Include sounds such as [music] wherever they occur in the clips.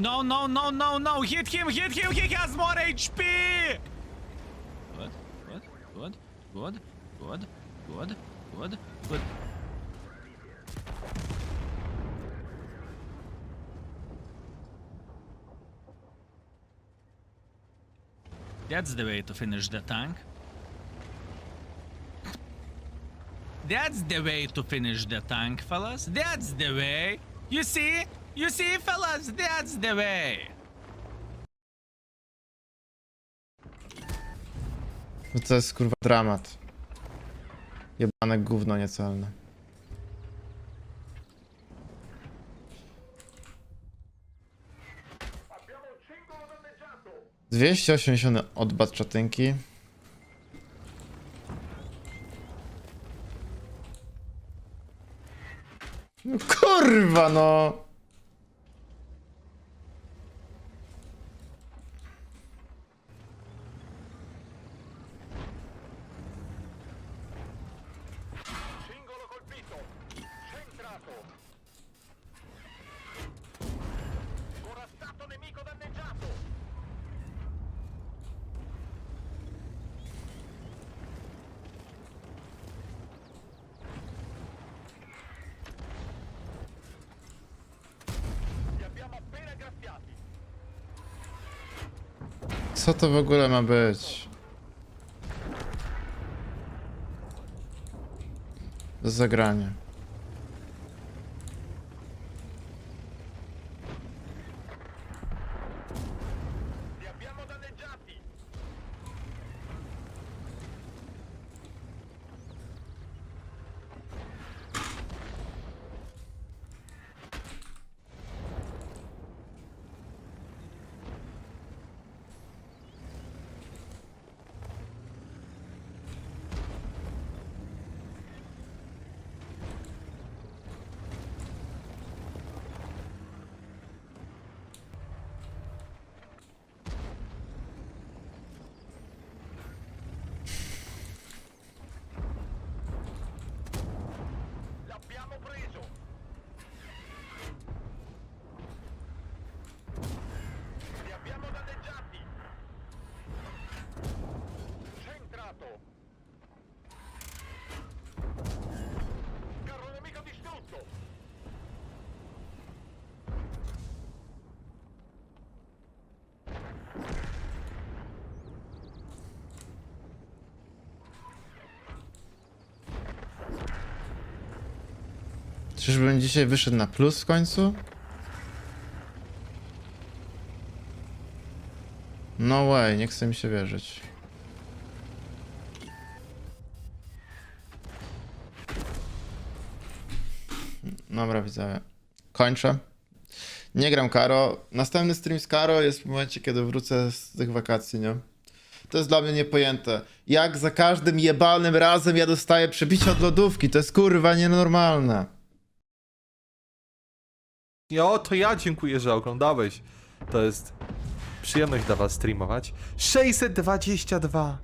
No, no, no, no, no. Hit him, hit him. He has more HP. Good, good, good, good, good, good, good, good. That's the way to finish the tank. That's the way to finish the tank, fellas. That's the way. You see? You see, fellas? That's the way. No to jest kurwa dramat. Jebane gówno niecelne. Dwieście osiemdziesiąt odbat czatynki. No kurwa no! Co to w ogóle ma być? Do zagrania. Czyżbym dzisiaj wyszedł na plus w końcu? No way, nie chce mi się wierzyć. Dobra, widzowie. Kończę. Nie gram Karo. Następny stream z Karo jest w momencie, kiedy wrócę z tych wakacji, nie? To jest dla mnie niepojęte. Jak za każdym jebanym razem ja dostaję przebicie od lodówki. To jest kurwa nienormalne. Jo, to ja dziękuję, że oglądałeś. To jest przyjemność dla was streamować. 622!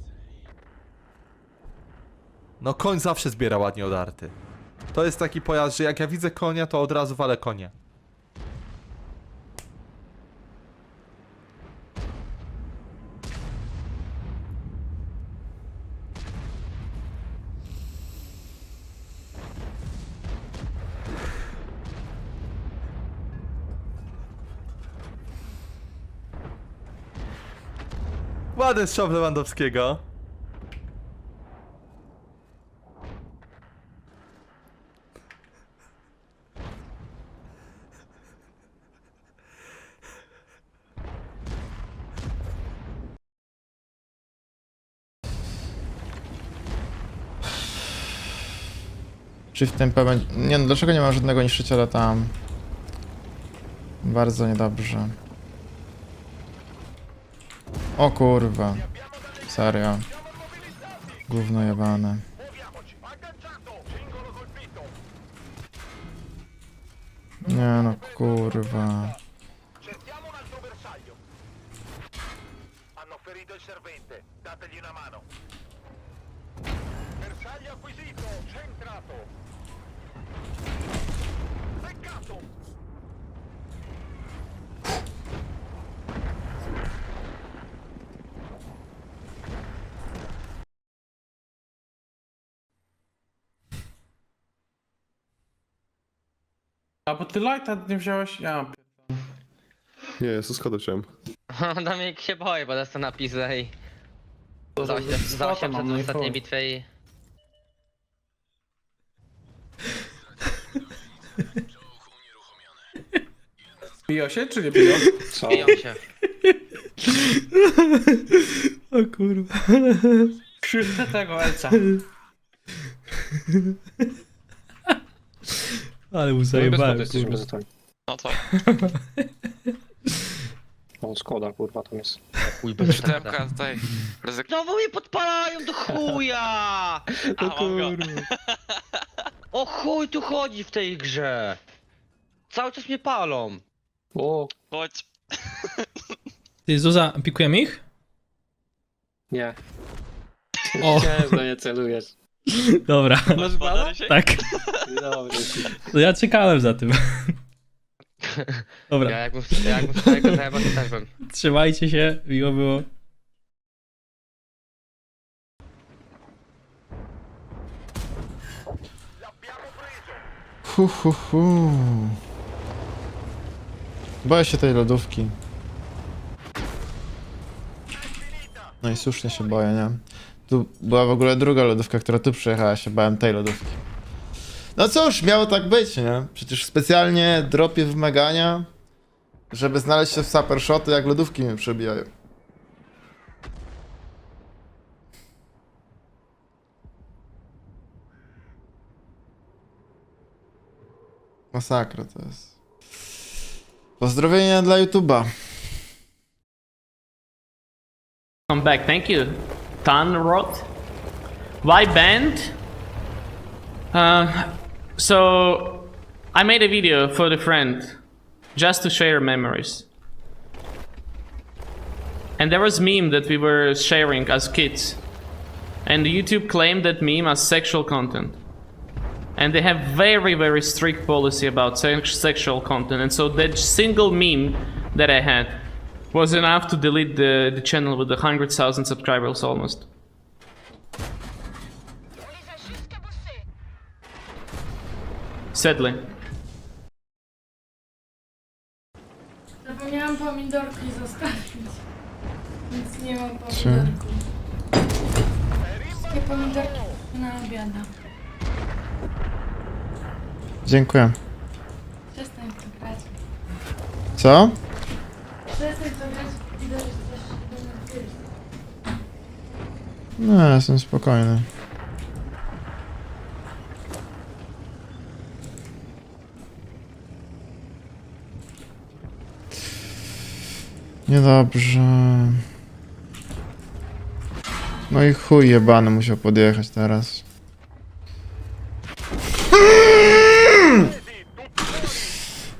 No koń zawsze zbiera ładnie odarty. To jest taki pojazd, że jak ja widzę konia, to od razu walę konia. Ładny strzał Lewandowskiego. W tym będzie... Nie no, dlaczego nie ma żadnego niszczyciela tam? Bardzo niedobrze. O kurwa. Serio. Gówno jebane. Nie no, kurwa. Bersaglio acquisito. Centrato. Peccato. A bo ty lighta nie wziąłeś? Ja pierdolę. Nie, ja schodę chciałem. Dominik się boi, bo dostał na pizdę i... To Za za- 800 za za 800 mam, w no i ostatniej bitwie i... Biją się czy nie biją? Biją się. O kurwa. Krzywdę tego Elca. Ale mu zajebałem, kurwa. No tak. [laughs] O, Skoda, kurwa, tam jest. Chuj, bez Siódemka tutaj. Ryzyk... Znowu mnie podpalają do chuja! [laughs] A, mam go. O chuj tu chodzi w tej grze! Cały czas mnie palą. O, Chodź. Ty, Zuza, pikujemy ich? nie. O, [laughs] Chciałem, że nie celujesz. Dobra. Masz bana? Tak, Dobry. to ja czekałem za tym. Ja Dobra, jakbym, jakbym z tego zajebał, to też bym. trzymajcie się, miło było. Hu, hu, hu. Boję się tej lodówki. No i słusznie się boję, nie? Tu była w ogóle druga lodówka, która tu przyjechała, się bałem tej lodówki. No cóż, miało tak być, nie? Przecież specjalnie dropię wymagania, żeby znaleźć się w super shoty, jak lodówki mnie przebijają. Masakra to jest. Pozdrowienia dla YouTube'a. Come back, thank you. Tanrot. Why banned? Uh, so I made a video for the friend, just to share memories. And there was meme that we were sharing as kids, and YouTube claimed that meme as sexual content. And they have very very strict policy about sex- sexual content, and so that single meme that I had was enough to delete the, the channel with the 100,000 subscribers almost. Sadly. Zapomniałam pomidorki zostawić. Więc nie mam Trzy. Wszystkie pomidorki na obiada. Dziękuję. Przestań to grać. Co? No, jestem spokojny. Niedobrze. No i chuj jebany musiał podjechać teraz.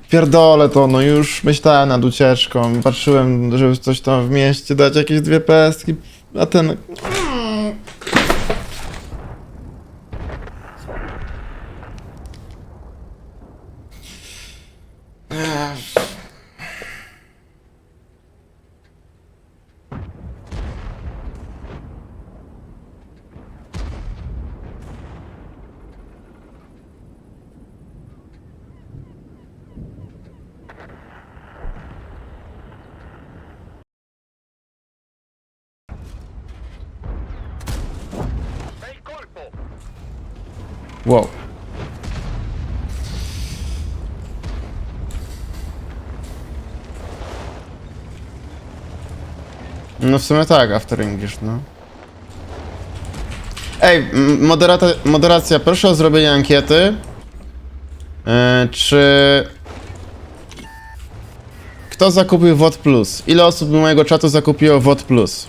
Pierdolę to, no już myślałem nad ucieczką. Patrzyłem, żeby coś tam w mieście dać, jakieś dwie pestki. A ten... Wow. No w sumie tak, After English, no. Ej, moderata, moderacja, proszę o zrobienie ankiety. E, czy... Kto zakupił VOD Plus? Ile osób z mojego czatu zakupiło VOD Plus?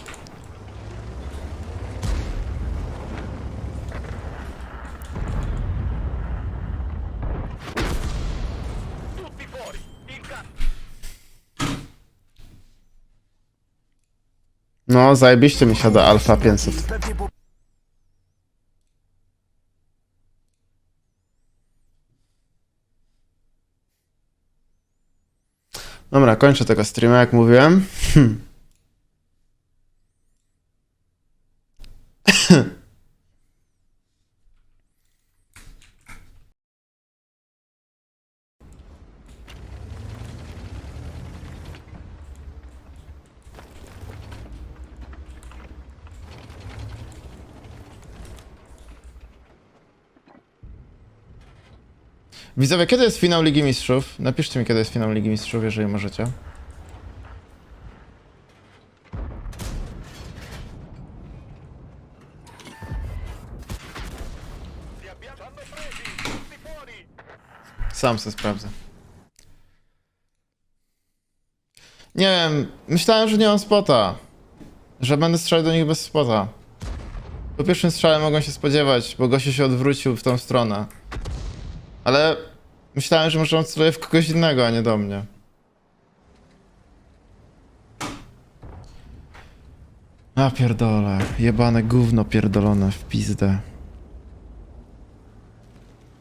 No, zajebiście mi siada Alfa 500. Dobra, kończę tego streama, jak mówiłem. Widzowie, kiedy jest finał Ligi Mistrzów? Napiszcie mi, kiedy jest finał Ligi Mistrzów, jeżeli możecie. Sam se sprawdzę. Nie wiem, myślałem, że nie mam spota. Że będę strzelał do nich bez spota. Po pierwszym strzale mogą się spodziewać, bo gościu się odwrócił w tą stronę. Ale myślałem, że on celuje w kogoś innego, a nie do mnie. A pierdolę, jebane gówno pierdolone w pizdę.